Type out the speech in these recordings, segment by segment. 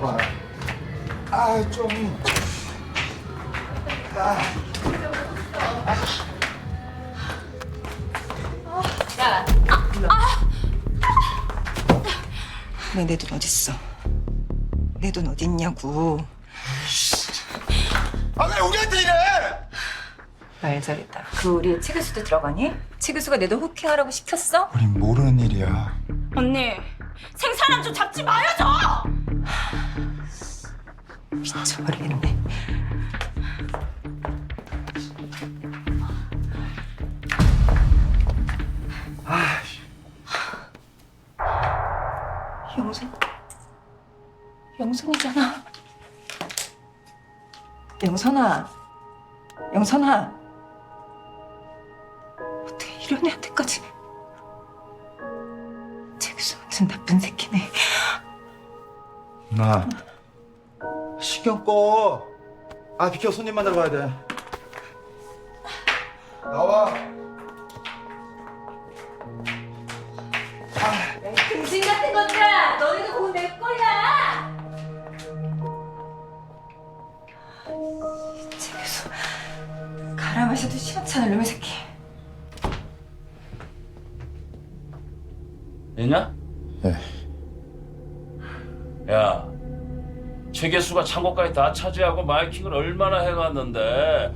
봐봐. 아, 좀. 왜내 돈 어딨어? 내 돈 어딨냐고. 아, 왜 우리한테 이래? 말 잘했다. 그 우리 치그수도 들어가니? 치그수가 내 돈 후킹하라고 시켰어? 우린 모르는 일이야. 언니 생사람 좀 잡지 마요 좀! 미쳐버리겠네. 영선, 영선이잖아. 영선아, 영선아. 어떻게 이런 애한테까지? 같은 나쁜 새끼네. 나 신경 꺼. 아 비켜 손님 만나러 가야 돼. 나와. 등신 같은 것들아 너희도 곧내 거야! 책에서 갈아 마셔도 시원찮은 놈의 새끼. 있냐? 네. 야, 최계수가 창고까지 다 차지하고 마이킹을 얼마나 해갔는데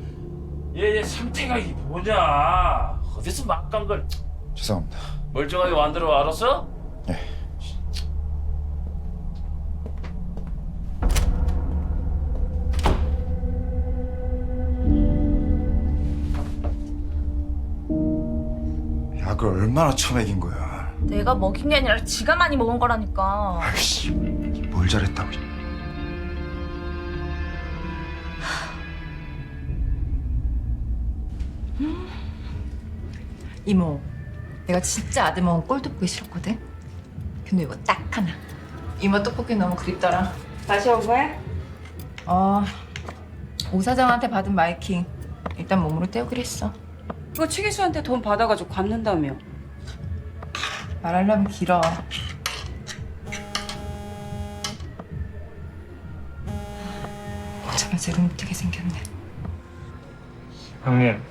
얘, 얘 상태가 이게 뭐냐? 어디서 막 간 걸 죄송합니다. 멀쩡하게 만들어 알았어? 네. 약을 얼마나 처먹인 거야. 내가 먹인 게 아니라 지가 많이 먹은 거라니까 아이씨, 뭘 잘했다고. 이모, 내가 진짜 아들 먹은 꼴도 보기 싫었거든. 근데 이거 딱 하나. 이모 떡볶이 너무 그립더라. 다시 온 거야? 어, 오 사장한테 받은 마이킹 일단 몸으로 떼우기로 했어. 그거 최기수한테 돈 받아가지고 갚는다며. 말하려면 길어. 제대로 못하게 생겼네. 형님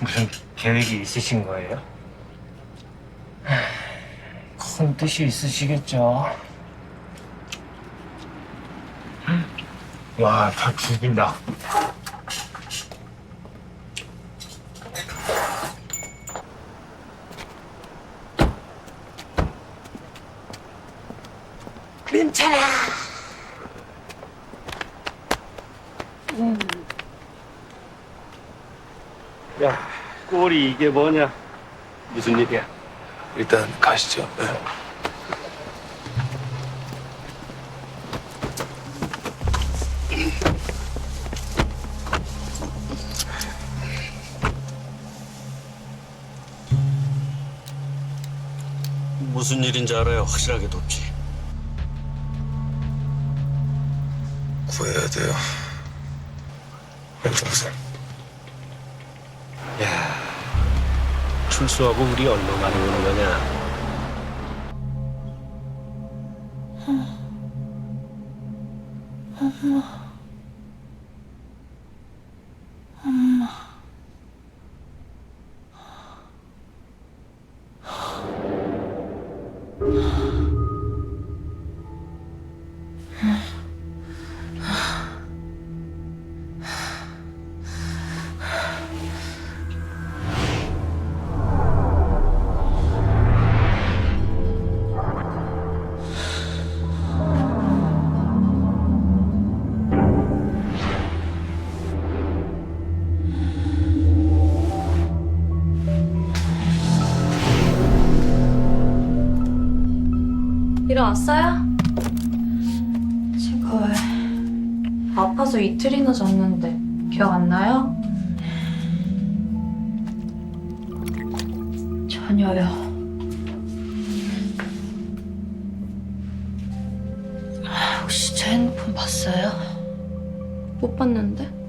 무슨 계획이 있으신 거예요? 큰 뜻이 있으시겠죠. 와, 다 죽인다. 야, 꼴이 이게 뭐냐? 무슨 일이야? 일단 가시죠. 네. 무슨 일인지 알아야 확실하게 돕지. 구해야 돼요. 연장생. 야, 출소하고 우리 얼마 만에 오는 거냐? 일어났어요? 제발. 아파서 이틀이나 잤는데 기억 안 나요? 전혀요 혹시 제 핸드폰 봤어요? 못 봤는데?